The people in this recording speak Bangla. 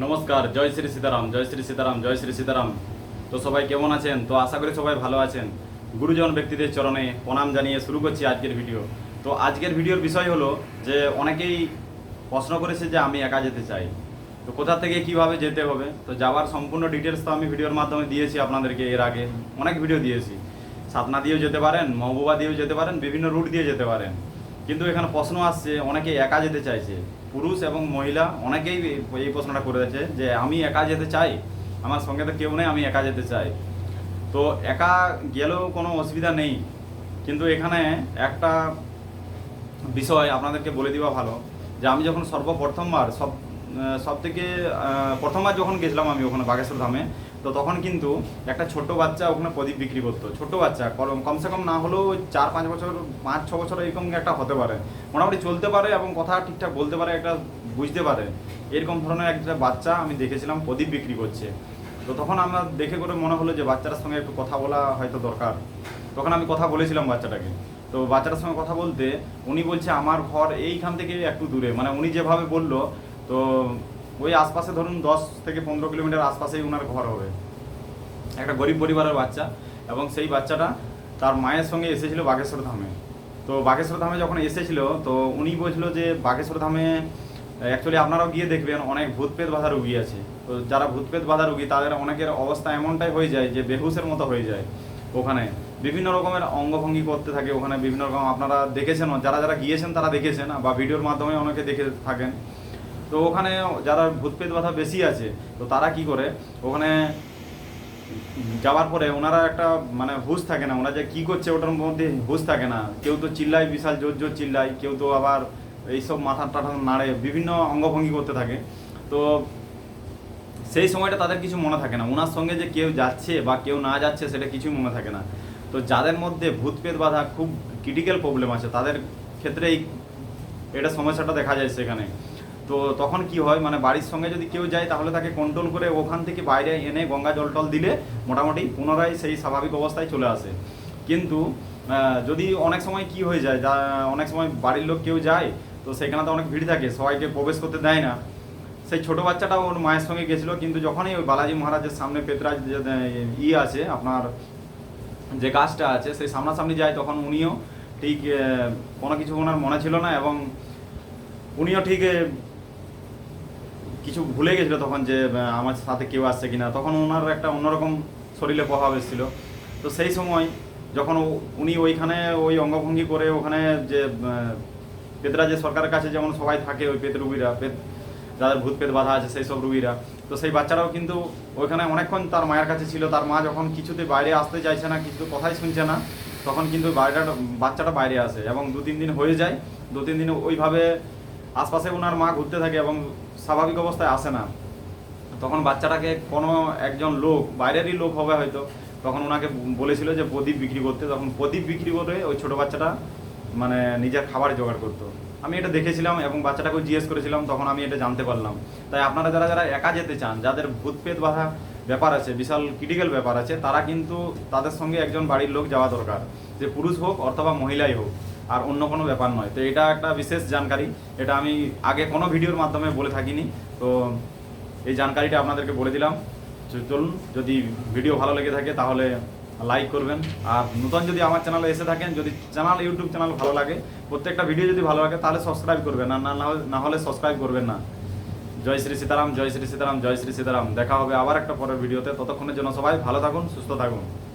নমস্কার, জয় শ্রী সীতারাম, জয় শ্রী সীতারাম, জয় শ্রী সীতারাম। তো সবাই কেমন আছেন? তো আশা করি সবাই ভালো আছেন। গুরুজন ব্যক্তিদের চরণে প্রণাম জানিয়ে শুরু করছি আজকের ভিডিও। তো আজকের ভিডিওর বিষয় হলো যে অনেকেই প্রশ্ন করেছে যে আমি একা যেতে চাই। তো কোথা থেকে কীভাবে যেতে হবে? তো যাওয়ার সম্পূর্ণ ডিটেলস তো আমি ভিডিওর মাধ্যমে দিয়েছি আপনাদেরকে এর আগে। অনেক ভিডিও দিয়েছি। সাতনা দিয়েও যেতে পারেন, মহবুবা দিয়েও যেতে পারেন, বিভিন্ন রুট দিয়ে যেতে পারেন। কিন্তু এখানে প্রশ্ন আসছে, অনেকে একা যেতে চাইছে। পুরুষ এবং মহিলা অনেকেই এই প্রশ্নটা করে করেছে যে আমি একা যেতে চাই? আমার সঙ্গে তো কেউ নেই, আমি একা যেতে চাই। তো একা গেলেও কোনো অসুবিধা নেই। কিন্তু এখানে একটা বিষয় আপনাদেরকে বলে দেওয়া ভালো যে আমি যখন সর্বপ্রথমবার সব সব থেকে প্রথমবার যখন গেছিলাম আমি ওখানে বাগেশ্বর ধামে, তো তখন কিন্তু একটা ছোট বাচ্চা ওখানে প্রদীপ বিক্রি করতো, ছোট বাচ্চা। কম- কমসে কম না হলেও চার পাঁচ বছর, পাঁচ ছ বছর এরকম একটা হতে পারে। মোটামুটি চলতে পারে এবং কথা ঠিকঠাক বলতে পারে, একটা বুঝতে পারে। এরকম ধরনের একটা বাচ্চা আমি দেখেছিলাম প্রদীপ বিক্রি করছে। তো তখন আমার দেখে করে মনে হলো যে বাচ্চাটার সঙ্গে একটু কথা বলা হয়তো দরকার। তখন আমি কথা বলেছিলাম বাচ্চাটাকে। তো বাচ্চাটার সঙ্গে কথা বলতে উনি বলছে, আমার ঘর এইখান থেকে একটু দূরে। মানে উনি যেভাবে বলল তো ওই আশপাশে ধরুন দশ থেকে পনেরো কিলোমিটার আশপাশেই ওনার ঘর হবে। একটা গরিব পরিবারের বাচ্চা এবং সেই বাচ্চাটা তার মায়ের সঙ্গে এসেছিল বাগেশ্বর ধামে। তো বাগেশ্বর ধামে যখন এসেছিল, তো উনি বলছিল যে বাগেশ্বর ধামে অ্যাকচুয়ালি আপনারাও গিয়ে দেখবেন অনেক ভূতপেত বাধা রুগী আছে। তো যারা ভূতপেত বাধা রুগী, তাদের অনেকের অবস্থা এমনটাই হয়ে যায় যে বেহুশের মতো হয়ে যায় ওখানে। বিভিন্ন রকমের অঙ্গভঙ্গি করতে থাকে ওখানে, বিভিন্ন রকম আপনারা দেখেছেন যারা যারা গিয়েছেন তারা দেখেছেন বা ভিডিওর মাধ্যমে অনেকে দেখে থাকেন। তো ওখানে যারা ভূতপেত বাধা বেশি আছে, তো তারা কি করে? ওখানে যাওয়ার পরে ওনারা একটা মানে হুশ থাকে না, ওনারা যে কি করছে ওটার মধ্যে হুশ থাকে না। কেউ তো চিল্লায়, বিশাল জোর জোর চিল্লায়, কেউ তো আবার এইসব মাথা টাথা নাড়ে, বিভিন্ন অঙ্গভঙ্গি করতে থাকে। তো সেই সময়টা তাদের কিছু মনে থাকে না। ওনার সঙ্গে যে কেউ যাচ্ছে বা কেউ না যাচ্ছে সেটা কিছুই মনে থাকে না। তো যাদের মধ্যে ভূতপেত বাধা খুব ক্রিটিক্যাল প্রবলেম আছে, তাদের ক্ষেত্রে এই, এটা সমস্যাটা দেখা যায় সেখানে। তো তখন কি হয় মানে বাড়ির সঙ্গে যদি কেউ যায়, তাহলে তাকে কন্ট্রোল করে ওখান থেকে বাইরে এনে গঙ্গা জল টল দিলে মোটামুটি পুনরায় সেই স্বাভাবিক অবস্থায় চলে আসে। কিন্তু যদি অনেক সময় কি হয়ে যায়, যা, অনেক সময় বাড়ির লোক কেউ যায়, তো সেখানে তো অনেক ভিড় থাকে, সবাইকে প্রবেশ করতে দেয় না। সেই ছোট বাচ্চাটা ওর মায়ের সঙ্গে গেছিল, কিন্তু যখনই ওই বালাজি মহারাজের সামনে পেতরাজ ই আছে, আপনার যে গাছটা আছে, সেই সামনাসামনি যায়, তখন উনিও ঠিক কোনো কিছু ওনার মনে ছিল না এবং উনিও ঠিক কিছু ভুলে গেছিল তখন যে আমার সাথে কেউ আসছে কিনা। তখন ওনার একটা অন্যরকম শরীরে প্রভাব এসেছিল। তো সেই সময় যখন উনি ওইখানে ওই অঙ্গভঙ্গি করে ওখানে যে পেতরা যে সরকারের কাছে যেমন সবাই থাকে ওই পেত রুগীরা, পেত, যাদের ভূত পেত বাধা আছে সেই সব রুগীরা, তো সেই বাচ্চারাও কিন্তু ওইখানে অনেকক্ষণ তার মায়ের কাছে ছিল। তার মা যখন কিছুতে বাইরে আসতে চাইছে না, কিছু কথাই শুনছে না, তখন কিন্তু বাইরেটা, বাচ্চাটা বাইরে আসে এবং দু তিন দিন হয়ে যায়। দু তিন দিন ওইভাবে আশপাশে ওনার মা ঘুরতে থাকে এবং স্বাভাবিক অবস্থায় আসে না। তখন বাচ্চাটাকে কোনো একজন লোক, বাইরেরই লোক হবে হয়তো, তখন ওনাকে বলেছিল যে প্রদীপ বিক্রি করতে। তখন প্রদীপ বিক্রি করে ওই ছোট বাচ্চাটা মানে নিজের খাবার জোগাড় করতো। আমি এটা দেখেছিলাম এবং বাচ্চাটাকেও জিজ্ঞেস করেছিলাম, তখন আমি এটা জানতে পারলাম। তাই আপনারা যারা যারা একা যেতে চান, যাদের ভূতপেত বাধা ব্যাপার আছে, বিশাল ক্রিটিক্যাল ব্যাপার আছে, তারা কিন্তু তাদের সঙ্গে একজন বাড়ির লোক যাওয়া দরকার। যে পুরুষ হোক অথবা মহিলাই হোক। আর অন্য কোনো ব্যাপার নয়। তো এটা একটা বিশেষ জানকারি। এটা আমি আগে কোনো ভিডিওর মাধ্যমে বলে থাকিনি। তো এই জানকারিটা আপনাদেরকে বলে দিলাম। চলুন, যদি ভিডিও ভালো লেগে থাকে তাহলে লাইক করবেন। আর নতুন যদি আমার চ্যানেলে এসে থাকেন, যদি চ্যানেল, ইউটিউব চ্যানেল ভালো লাগে, প্রত্যেকটা ভিডিও যদি ভালো লাগে, তাহলে সাবস্ক্রাইব করবেন। আর না না হলে- না হলে সাবস্ক্রাইব করবেন না। জয় শ্রী সীতারাম, জয় শ্রী সীতারাম, জয় শ্রী সীতারাম। দেখা হবে আবার একটা পরের ভিডিওতে। ততক্ষণের জন্য সবাই ভালো থাকুন, সুস্থ থাকুন।